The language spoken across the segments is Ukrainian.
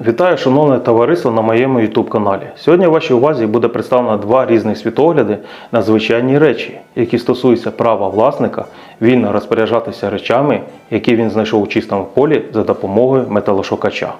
Вітаю, шановне товариство на моєму YouTube каналі. Сьогодні в вашій увазі буде представлено два різних світогляди на звичайні речі, які стосуються права власника вільно розпоряджатися речами, які він знайшов у чистому полі за допомогою металошукача.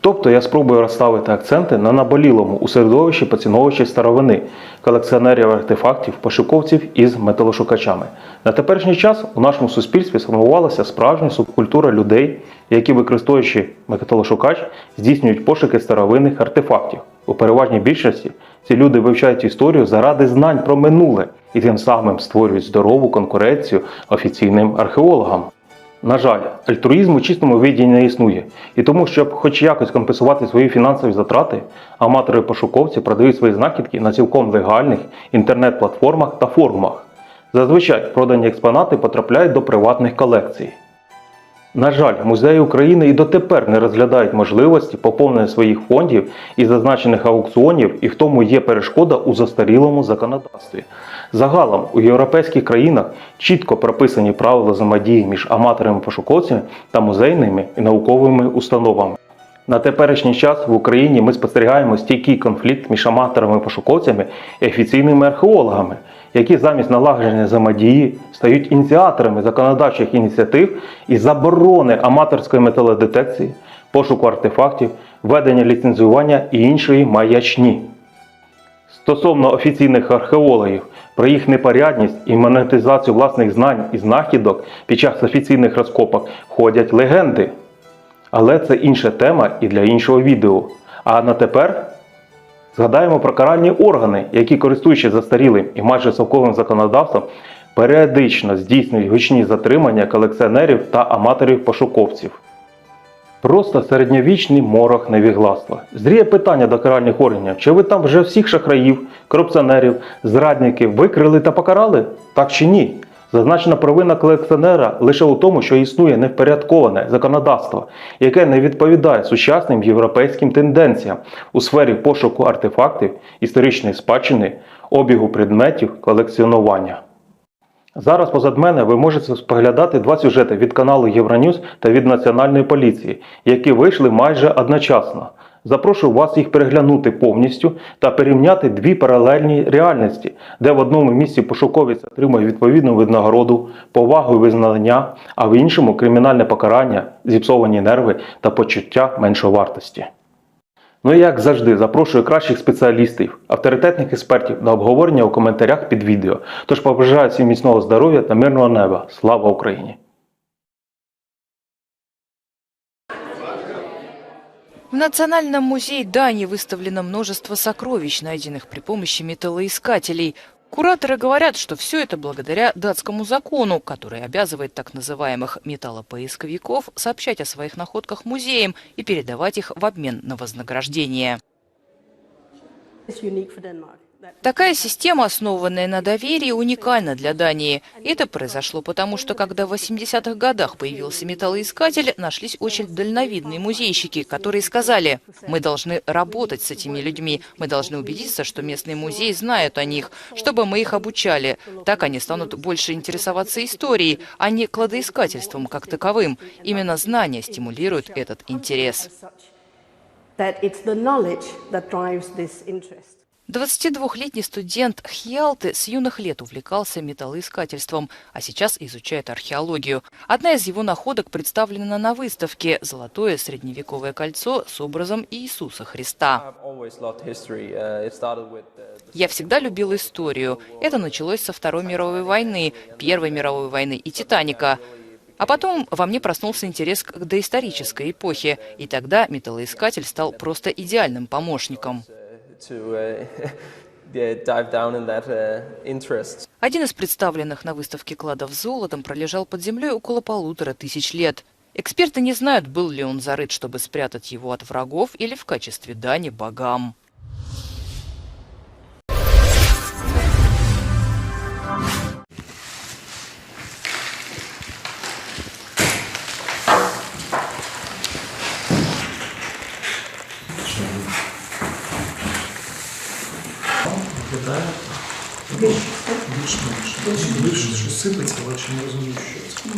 Тобто я спробую розставити акценти на наболілому у середовищі поціновувачів старовини, колекціонерів артефактів, пошуковців із металошукачами. На теперішній час у нашому суспільстві сформувалася справжня субкультура людей, які, використовуючи металошукач, здійснюють пошуки старовинних артефактів. У переважній більшості ці люди вивчають історію заради знань про минуле і тим самим створюють здорову конкуренцію офіційним археологам. На жаль, альтруїзм у чистому виді не існує, і тому, щоб хоч якось компенсувати свої фінансові затрати, аматори-пошуковці продають свої знахідки на цілком легальних інтернет-платформах та форумах. Зазвичай продані експонати потрапляють до приватних колекцій. На жаль, музеї України і дотепер не розглядають можливості поповнення своїх фондів із зазначених аукціонів, і в тому є перешкода у застарілому законодавстві. Загалом у європейських країнах чітко прописані правила взаємодії між аматорами-пошуковцями та музейними і науковими установами. На теперішній час в Україні ми спостерігаємо стійкий конфлікт між аматорами-пошуковцями і офіційними археологами, які замість налагодження взаємодії стають ініціаторами законодавчих ініціатив і заборони аматорської металодетекції, пошуку артефактів, ведення ліцензування і іншої маячні. Стосовно офіційних археологів, про їх непорядність і монетизацію власних знань і знахідок під час офіційних розкопок ходять легенди. Але це інша тема і для іншого відео. А на тепер згадаємо про каральні органи, які, користуючись застарілим і майже совковим законодавством, періодично здійснюють гучні затримання колекціонерів та аматорів-пошуковців. Просто середньовічний морок невігластва. Зріє питання до каральних органів, чи ви там вже всіх шахраїв, корупціонерів, зрадників викрили та покарали? Так чи ні? Зазначена провина колекціонера лише у тому, що існує невпорядковане законодавство, яке не відповідає сучасним європейським тенденціям у сфері пошуку артефактів, історичної спадщини, обігу предметів, колекціонування. Зараз позад мене ви можете споглядати два сюжети від каналу Євроньюз та від Національної поліції, які вийшли майже одночасно. Запрошую вас їх переглянути повністю та порівняти дві паралельні реальності, де в одному місці пошуковець отримує відповідну винагороду, повагу і визнання, а в іншому кримінальне покарання, зіпсовані нерви та почуття меншовартості. Ну і як завжди, запрошую кращих спеціалістів, авторитетних експертів на обговорення у коментарях під відео. Тож побажаю всім міцного здоров'я та мирного неба. Слава Україні! В Национальном музее Дании выставлено множество сокровищ, найденных при помощи металлоискателей. Кураторы говорят, что все это благодаря датскому закону, который обязывает так называемых металлопоисковиков сообщать о своих находках музеям и передавать их в обмен на вознаграждение. It's unique for Denmark. Такая система, основанная на доверии, уникальна для Дании. Это произошло потому, что когда в 80-х годах появился металлоискатель, нашлись очень дальновидные музейщики, которые сказали, мы должны работать с этими людьми, мы должны убедиться, что местные музеи знают о них, чтобы мы их обучали. Так они станут больше интересоваться историей, а не кладоискательством как таковым. Именно знания стимулируют этот интерес. that it's the knowledge that drives this interest. 22-летний студент Хьялты с юных лет увлекался металлоискательством, а сейчас изучает археологию. Одна из его находок представлена на выставке «Золотое средневековое кольцо с образом Иисуса Христа». Uh, uh, Я всегда любил историю. Это началось со Второй мировой войны, Первой мировой войны и «Титаника». А потом во мне проснулся интерес к доисторической эпохе, и тогда металлоискатель стал просто идеальным помощником. To uh, dive down in that uh, interest. Один из представленных на выставке кладов золотом пролежал под землей около полутора тысяч лет. Эксперты не знают, был ли он зарыт, чтобы спрятать его от врагов или в качестве дани богам. Більше, менше. Більше щось сипеться, але ще не розумію, що це.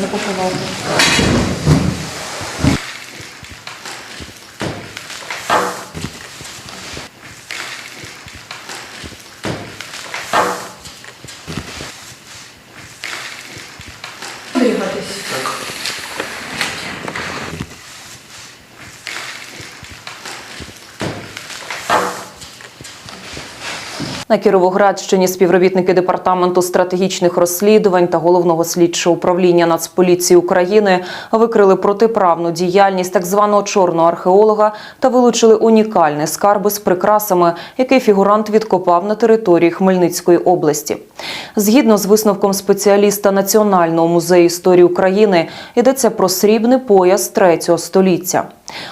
Не На Кіровоградщині співробітники департаменту стратегічних розслідувань та головного слідчого управління Нацполіції України викрили протиправну діяльність так званого чорного археолога та вилучили унікальний скарби з прикрасами, який фігурант відкопав на території Хмельницької області. Згідно з висновком спеціаліста Національного музею історії України, йдеться про срібний пояс третього століття.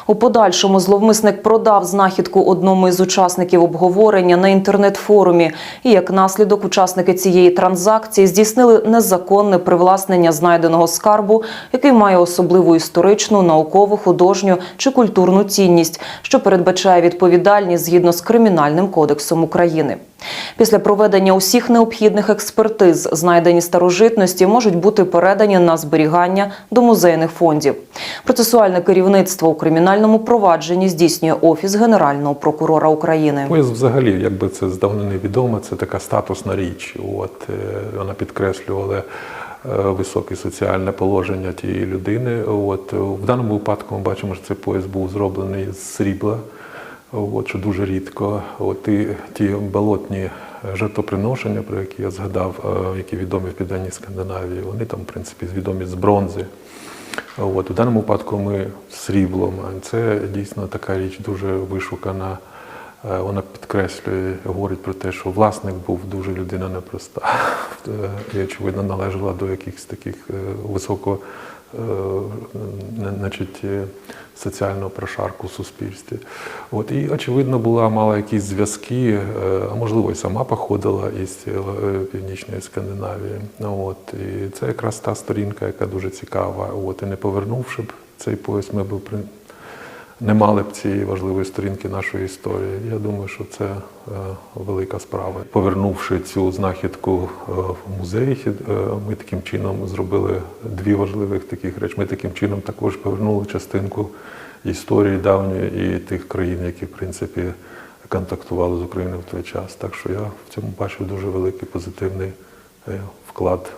У подальшому зловмисник продав знахідку одному із учасників обговорення на інтернет-форумі. І як наслідок учасники цієї транзакції здійснили незаконне привласнення знайденого скарбу, який має особливу історичну, наукову, художню чи культурну цінність, що передбачає відповідальність згідно з Кримінальним кодексом України. Після проведення усіх необхідних експертиз знайдені старожитності можуть бути передані на зберігання до музейних фондів. Процесуальне керівництво у кримінальному провадженні здійснює офіс генерального прокурора України. Поїзд взагалі, якби це здавна невідомо, це така статусна річ. От, е, вона підкреслювала е, високе соціальне положення тієї людини. От, в даному випадку ми бачимо, що цей пояс був зроблений з срібла, от, що дуже рідко. От, і ті болотні жертвоприношення, про які я згадав, е, які відомі в Південній Скандинавії, вони там, в принципі, відомі з бронзи. От, у даному випадку ми сріблом. Це дійсно така річ дуже вишукана. Е, Вона підкреслює, говорить про те, що власник був дуже людина непроста. Е, І, очевидно, належала до якихось таких високо значить, соціального прошарку в суспільстві. От, і, очевидно, була, мала якісь зв'язки, е, а можливо, і сама походила із е, Північної Скандинавії. Ну, От, і це якраз та сторінка, яка дуже цікава. От, і не повернувши б цей пояс, ми б не мали б цієї важливої сторінки нашої історії. Я думаю, що це е, велика справа. Повернувши цю знахідку е, в музей, е, ми таким чином зробили дві важливих таких речі. Ми таким чином також повернули частинку історії давньої і тих країн, які в принципі контактували з Україною в той час. Так що я в цьому бачу дуже великий позитивний вклад